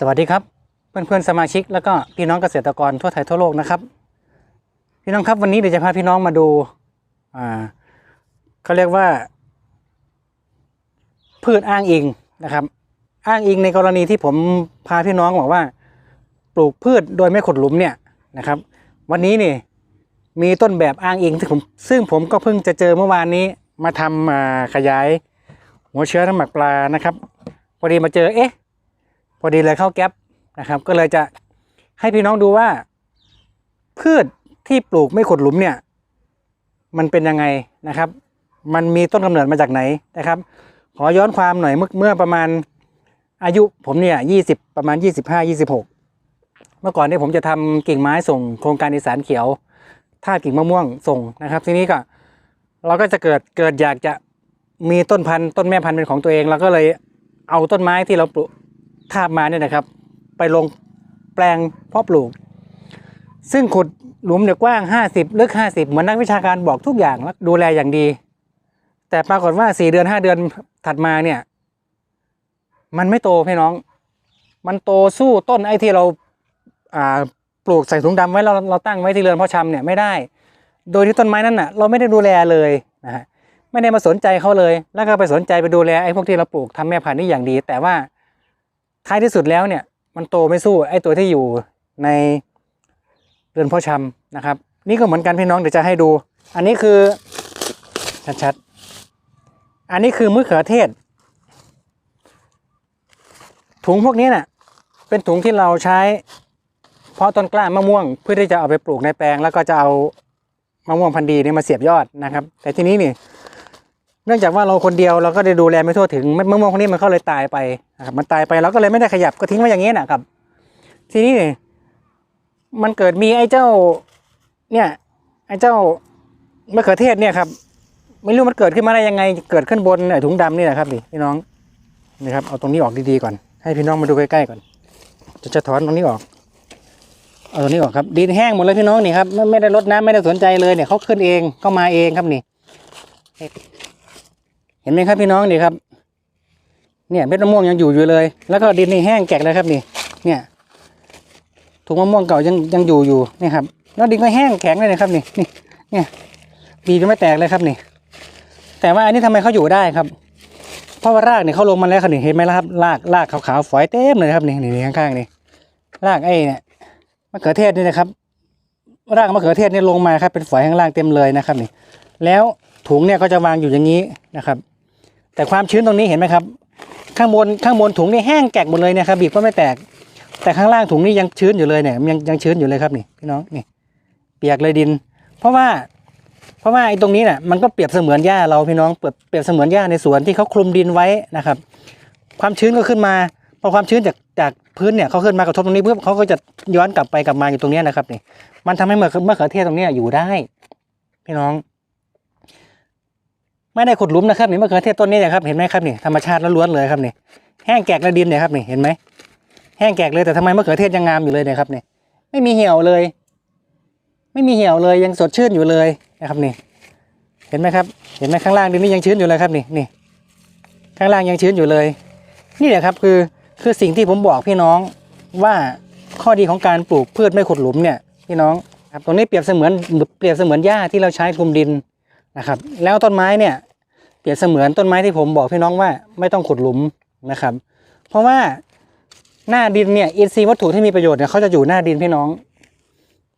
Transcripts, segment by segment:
สวัสดีครับ เพื่อนๆสมาชิกแล้วก็พี่น้องเกษตรกรทั่วไทยทั่วโลกนะครับ พี่น้องครับวันนี้เดี๋ยวจะพาพี่น้องมาดูอ่าเขาเรียกว่า พืชอ้างอิงนะครับ อ้างอิงในกรณีที่ผมพาพี่น้องบอกว่า ปลูกพืชโดยไม่ขุดหลุมเนี่ยนะครับ วันนี้นี่มีต้นแบบอ้างอิงที่ผมซึ่งผมก็เพิ่งจะเจอเมื่อวานนี้มาทำอ่าขยาย หัวเชื้อน้ำหมักปลานะครับพอดีมาเจอเอ๊ะ พอดีเลยเข้าแก๊ปนะครับ ก็เลยจะให้พี่น้องดูว่า พืชที่ปลูกไม่ขุดหลุมเนี่ย มันเป็นยังไงนะครับ มันมีต้นกำเนิดมาจากไหนนะครับ ขอย้อนความหน่อยเมื่อเมื่อประมาณอายุผมเนี่ยยี่สิบประมาณยี่สิบห้ายี่สิบหกเมื่อก่อนเนี่ยผมจะทำกิ่งไม้ส่งโครงการอีสานเขียวท่ากิ่งมะม่วงส่งนะครับ ทีนี้ก็เราก็จะเกิดเกิดอยากจะมีต้นพันธุ์ต้นแม่พันธุ์เป็นของตัวเองเราก็เลยเอาต้นไม้ที่เราปลูก ทาบมาเนี่ยนะครับ ไปลงแปลงเพาะปลูก ซึ่งขุดหลุมเนี่ยกว้าง 50 ลึก 50 เหมือนนักวิชาการบอกทุกอย่างแล้วดูแลอย่างดี แต่ปรากฏว่า 4 เดือน 5 เดือนถัดมาเนี่ย มันไม่โตพี่น้อง มันโตสู้ต้นไอ้ที่เราอ่าปลูกใส่ถุงดำไว้เราเราตั้งไว้ที่เรือนพาะชำเนี่ยไม่ได้ โดยที่ต้นไม้นั้นน่ะ เราไม่ได้ดูแลเลยนะฮะไม่ได้มาสนใจเขาเลย แล้วก็ไปสนใจไปดูแลไอ้พวกที่เราปลูกทำแม่พันธุ์นี่อย่างดี แต่ว่า ท้ายที่สุดแล้วเนี่ย มันโตไม่สู้ไอ้ตัวที่อยู่ในเรือนพ่อชำนะครับ นี่ก็เหมือนกันพี่น้องเดี๋ยวจะให้ดู อันนี้คือชัดๆอันนี้คือมะเขือเทศ ถุงพวกนี้น่ะ เป็นถุงที่เราใช้ เพาะต้นกล้ามะม่วงเพื่อที่จะเอาไปปลูกในแปลง แล้วก็จะเอามะม่วงพันธุ์ดีนี่มาเสียบยอดนะครับ แต่ที่นี้นี่ เนื่องจากว่าเราคนเดียวเราก็ได้ดูแลไม่ทั่วถึงมะม่วงพวกนี้มันก็เลยตายไปนะครับมันตายไปเราก็เลยไม่ได้ขยับก็ทิ้งไว้อย่างนี้นะครับ ทีนี้นี่มันเกิดมีไอ้เจ้า เนี่ยไอ้เจ้ามะเขือเทศเนี่ยครับ ไม่รู้มันเกิดขึ้นมาได้ยังไง เกิดขึ้นบนไอ้ถุงดำนี่แหละครับพี่น้องนี่ครับเอาตรงนี้ออกดีๆก่อน ให้พี่น้องมาดูใกล้ๆก่อน จะจะถอนตรงนี้ออกเอาตรงนี้ออกครับดินแห้งหมดเลยพี่น้องนี่ครับไม่ได้รดน้ำไม่ได้สนใจเลยเนี่ยเขาขึ้นเองเขามาเองครับนี่ ห็นไหมครับพี่น้องนี่ครับ เนี่ยเม็ดมะม่วงยังอยู่อยู่เลย แล้วก็ดินนี่แห้งแกกเลยครับนี่ เนี่ยถุงมะม่วงเก่ายังยังอยู่อยู่นี่ครับ แล้วดินก็แห้งแข็งเลยนะครับนี่นี่เนี่ยปีก็ไม่แตกเลยครับนี่ แต่ว่าอันนี้ทำไมเขาอยู่ได้ครับ เพราะว่ารากเนี่ยเขาลงมาแล้วครับนี่เห็นไหมล่ะครับรากรากขาวๆฝอยเต็มเลยครับนี่นี่ข้างๆนี่รากไอ้เนี่ยมะเขือเทศนี่นะครับ รากมะเขือเทศเนี่ยลงมาครับเป็นฝอยข้างล่างเต็มเลยนะครับนี่ แล้วถุงเนี่ยก็จะวางอยู่อย่างนี้นะครับ แต่ความชื้นตรงนี้เห็นไหมครับ ข้างบนข้างบนถุงนี่แห้งแกกหมดเลยนะครับบีบก็ไม่แตก แต่ข้างล่างถุงนี่ยังชื้นอยู่เลยเนี่ยยังยังชื้นอยู่เลยครับนี่พี่น้องนี่เปียกเลยดิน เพราะว่าเพราะว่าไอ้ตรงนี้เนี่ยมันก็เปรียบเสมือนหญ้าเราพี่น้องเปรียบเปรียบเสมือนหญ้าในสวนที่เขาคลุมดินไว้นะครับ ความชื้นก็ขึ้นมาพอความชื้นจากจากพื้นเนี่ยเขาขึ้นมากระทบตรงนี้เพื่อเขาก็จะย้อนกลับไปกลับมาอยู่ตรงนี้นะครับนี่มันทำให้มะเขือเขือเทศตรงนี้อยู่ได้ พี่น้อง ไม่ได้ขุดหลุมนะครับนี่มะเขือเทศต้นนี้นะครับเห็นไหมครับนี่ธรรมชาติล้วนเลยครับนี่แห้งแกกระดินเนี่ยครับนี่เห็นไหมแห้งแกกเลยแต่ทำไมมะเขือเทศยังงามอยู่เลยเนี่ยครับนี่ไม่มีเหี่ยวเลย ไม่มีเหี่ยวเลยยังสดชื่นอยู่เลยนะครับนี่ เห็นไหมครับ เห็นไหมข้างล่างดินนี่ยังชื้นอยู่เลยครับนี่นี่ข้างล่างยังชื้นอยู่เลย นี่แหละครับคือคือสิ่งที่ผมบอกพี่น้องว่าข้อดีของการปลูกพืชไม่ขุดหลุมเนี่ยพี่น้องครับตรงนี้เปรียบเสมือนเปรียบเสมือนหญ้าที่เราใช้คลุมดิน นะครับแล้วต้นไม้เนี่ยเปรียบเสมือนต้นไม้ที่ผมบอกพี่น้องว่าไม่ต้องขุดหลุมนะครับ เพราะว่าหน้าดินเนี่ยอินทรีย์วัตถุที่มีประโยชน์เนี่ยเขาจะอยู่หน้าดินพี่น้อง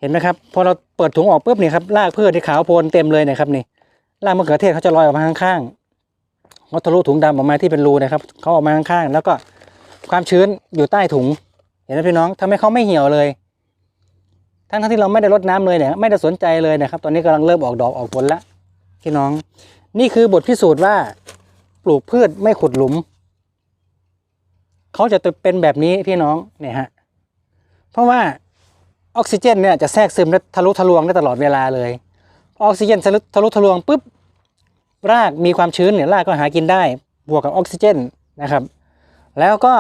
เห็นไหมครับพอเราเปิดถุงออกปุ๊บเนี่ยครับรากพืชที่ขาวโพลนเต็มเลยนะครับนี่รากมะเขือเทศเขาจะลอยออกมาข้างๆเขาทะลุถุงดำออกมาที่เป็นรูนะครับเขาออกมาข้างๆแล้วก็ความชื้นอยู่ใต้ถุง เห็นไหมพี่น้องทำให้เขาไม่เหี่ยวเลย ทั้งที่เราไม่ได้รดน้ำเลยเนี่ยไม่ได้สนใจเลยนะครับ ตอนนี้กำลังเริ่มออกดอกออกผลแล้ว พี่น้อง นี่คือบทพิสูจน์ว่า ปลูกพืชไม่ขุดหลุม เขาจะเป็นแบบนี้พี่น้องเนี่ยฮะเพราะว่าออกซิเจนเนี่ยจะแทรกซึมและทะลุทะลวงได้ตลอดเวลาเลยออกซิเจนทะลุทะลุทะลวงปุ๊บรากมีความชื้นเนี่ยรากก็หากินได้ บวกกับออกซิเจนนะครับ แล้วก็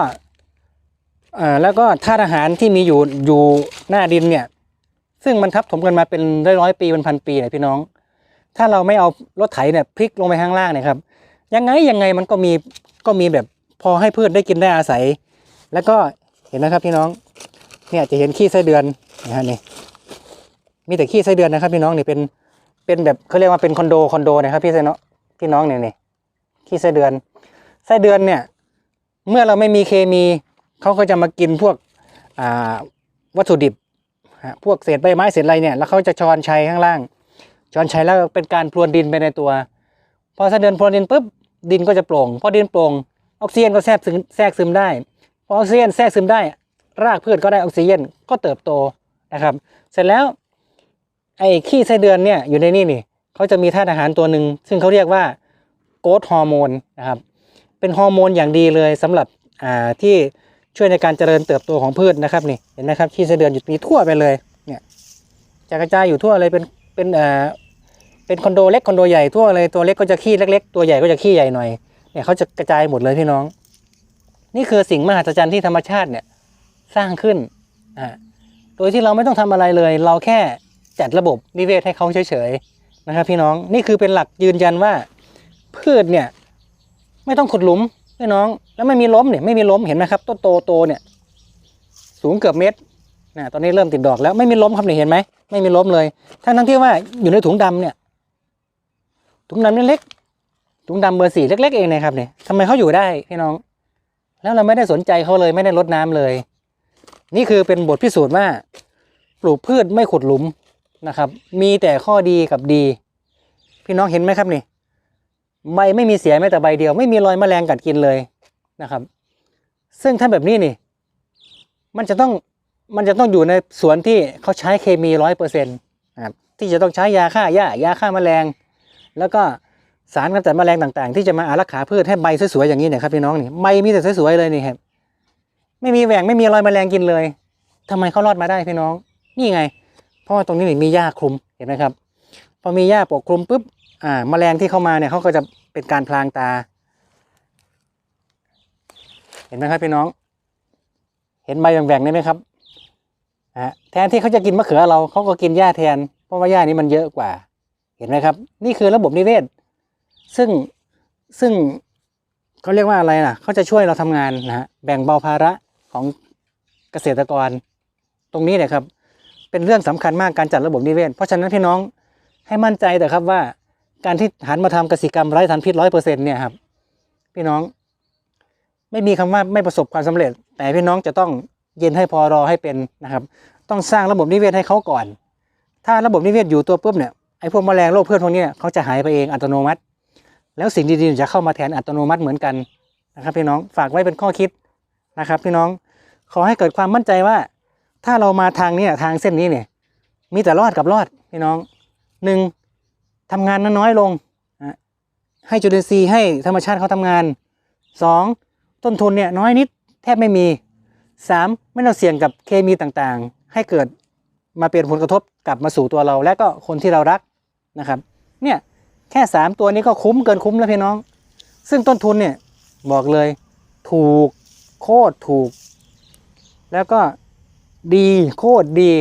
แล้วก็ธาตุอาหารที่มีอยู่อยู่หน้าดินเนี่ย ซึ่งมันทับถมกันมาเป็นร้อยร้อยปีเป็นพันปีเนี่ยพี่น้อง ถ้าเราไม่เอารถไถเนี่ยพลิกลงไปข้างล่างเนี่ยครับยังไงยังไงมันก็มีก็มีแบบพอให้พืชได้กินได้อาศัย แล้วก็เห็นนะครับพี่น้องเนี่ยจะเห็นขี้ไส้เดือนนะฮะนี่มีแต่ขี้ไส้เดือนนะครับ พี่น้องนี่เป็นเป็นแบบเขาเรียกว่าเป็นคอนโดคอนโดนะครับพี่ไส้เนาะพี่น้องเนี่ยนี่ขี้ไส้เดือนไส้เดือนเนี่ย เมื่อเราไม่มีเคมีเขาก็จะมากินพวกวัตถุดิบพวกเศษใบไม้เศษอะไรเนี่ยแล้วเขาจะชอนชัยข้างล่าง ชอนชัยแล้วเป็นการพรวนดินไปในตัว พอส้เดือนพรวนดินปุ๊บดินก็จะโปร่ง พอดินโปร่งออกซิเจนก็แทรกซึมแทรกซึมได้ พอออกซิเจนแทรกซึมได้ รากพืชก็ได้ออกซิเจนก็เติบโตนะครับ เสร็จแล้วไอ้ขี้ไส้เดือนเนี่ยอยู่ในนี่นี่เขาจะมีธาตุอาหารตัวหนึ่งซึ่งเขาเรียกว่าโกรทฮอร์โมนนะครับเป็นฮอร์โมนอย่างดีเลยสำหรับอ่าที่ช่วยในการเจริญเติบโตของพืชนะครับนี่เห็นไหมครับขี้ไส้เดือนอยู่มีทั่วไปเลยเนี่ยจะกระจายอยู่ทั่วเลยเป็น เป็นเอ่าเป็นคอนโดเล็กคอนโดใหญ่ทั่วเลยตัวเล็กก็จะขี้เล็ก ๆ ตัวใหญ่ก็จะขี้ใหญ่หน่อยเนี่ยเขาจะกระจายหมดเลยพี่น้อง นี่คือสิ่งมหัศจรรย์ที่ธรรมชาติเนี่ยสร้างขึ้นอ่าโดยที่เราไม่ต้องทำอะไรเลย เราแค่จัดระบบนิเวศให้เขาเฉยๆนะครับ พี่น้องนี่คือเป็นหลักยืนยันว่า พืชเนี่ยไม่ต้องขุดหลุมพี่น้อง แล้วไม่มีล้มเนี่ยไม่มีล้มเห็นไหมครับต้นโตโตเนี่ยสูงเกือบเมตร นะตอนนี้เริ่มติดดอกแล้วไม่มีล้มครับเนี่ยเห็นไหมไม่มีล้มเลย ทั้งทั้งที่ว่าอยู่ในถุงดำเนี่ย ถุงดำเล็กๆถุงดำเบอร์สี่เล็ก ๆ เองนะครับเนี่ยทำไมเขาอยู่ได้พี่น้อง แล้วเราไม่ได้สนใจเขาเลยไม่ได้รดน้ำเลย นี่คือเป็นบทพิสูจน์ว่า ปลูกพืชไม่ขุดหลุมนะครับ มีแต่ข้อดีกับดี พี่น้องเห็นไหมครับนี่ใบไม่มีเสียแม้แต่ใบเดียว ไม่มีรอยแมลงกัดกินเลยนะครับ ซึ่งถ้าแบบนี้นี่ มันจะต้อง มันจะต้องอยู่ในสวนที่เขาใช้เคมีร้อยเปอร์เซ็นต์ครับที่จะต้องใช้ยาฆ่าหญ้ายาฆ่าแมลง แล้วก็สารกำจัดแมลงต่างๆ ที่จะมาอารักขาพืชให้ใบสวยๆอย่างนี้เนี่ยครับพี่น้องนี่ใบมีแต่สวยๆเลยนี่ครับไม่มีแหว่งไม่มีรอยแมลงกินเลยทำไมเขารอดมาได้พี่น้อง นี่ไง เพราะว่าตรงนี้นี่มีหญ้าคลุมเห็นไหมครับ พอมีหญ้าปกคลุมปุ๊บอ่าแมลงที่เข้ามาเนี่ยเขาก็จะเป็นการพลางตา เห็นไหมครับพี่น้อง เห็นใบแหว่งๆนี่ไหมครับ อ่าแทนที่เขาจะกินมะเขือเราเขาก็กินหญ้าแทน เพราะว่าหญ้านี้มันเยอะกว่า เห็นไหมครับ นี่คือระบบนิเวศ ซึ่งซึ่งเขาเรียกว่าอะไรนะเขาจะช่วยเราทำงานนะฮะแบ่งเบาภาระของเกษตรกร ตรงนี้เนี่ยครับ เป็นเรื่องสำคัญมากการจัดระบบนิเวศ เพราะฉะนั้นพี่น้องให้มั่นใจแต่ครับว่าการที่หันมาทำเกษตรกรรมไร้สารพิษร้อยเปอร์เซ็นต์เนี่ยครับ พี่น้อง ไม่มีคำว่าไม่ประสบความสำเร็จ แต่พี่น้องจะต้อง เย็นให้พอรอให้เป็นนะครับ ต้องสร้างระบบนิเวศให้เขาก่อน ถ้าระบบนิเวศอยู่ตัวปุ๊บเนี่ยไอ้พวกแมลงโรคเพืชพวกนี้เขาจะหายไปเองอัตโนมัติ แล้วสิ่งดีๆจะเข้ามาแทนอัตโนมัติเหมือนกันนะครับพี่น้องฝากไว้เป็นข้อคิดนะครับพี่น้องขอให้เกิดความมั่นใจว่า ถ้าเรามาทางนี้ทางเส้นนี้เนี่ย มีแต่รอดกับรอดพี่น้องหนึ่งทำงานน้อยลง ให้จุลินทรีย์ให้ธรรมชาติเขาทำงานสองต้นทุนเนี่ยน้อยนิดแทบไม่มี สามไม่ต้องเสี่ยงกับเคมีต่างๆ ให้เกิดมาเป็นผลกระทบกลับมาสู่ตัวเรา และก็คนที่เรารักนะครับเนี่ยแค่สามตัวนี้ก็คุ้มเกินคุ้มแล้วพี่น้อง ซึ่งต้นทุนเนี่ยบอกเลยถูกโคตรถูก แล้วก็ดีโคตรดี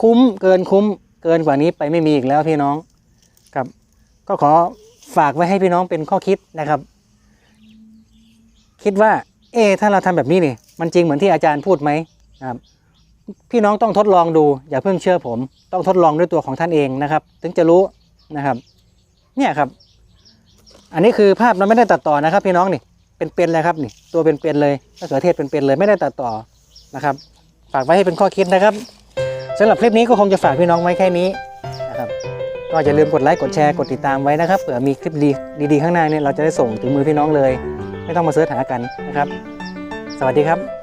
คุ้มเกินคุ้มเกินกว่านี้ไปไม่มีอีกแล้วพี่น้องครับ ก็ขอฝากไว้ให้พี่น้องเป็นข้อคิดนะครับ คิดว่า เอถ้าเราทำแบบนี้นี่ มันจริงเหมือนที่อาจารย์พูดไหมนะครับพี่น้องต้องทดลองดู อย่าเพิ่งเชื่อผม ต้องทดลองด้วยตัวของท่านเองนะครับ ถึงจะรู้นะครับ เนี่ยครับ อันนี้คือภาพเราไม่ได้ตัดต่อนะครับ พี่น้องนี่เป็นๆเลยครับนี่ ตัวเป็นๆเลยมะเขือเทศเป็นๆเลยไม่ได้ตัดต่อนะครับ ฝากไว้ให้เป็นข้อคิดนะครับสำหรับคลิปนี้ก็คงจะฝากพี่น้องไว้แค่นี้นะครับ ก็อย่าลืมกดไลค์กดแชร์กดติดตามไว้นะครับเผื่อมีคลิปดีดีๆข้างหน้าเนี่ยเราจะได้ส่งถึงมือพี่น้องเลย ไม่ต้องมาเสิร์ชหากันนะครับ สวัสดีครับ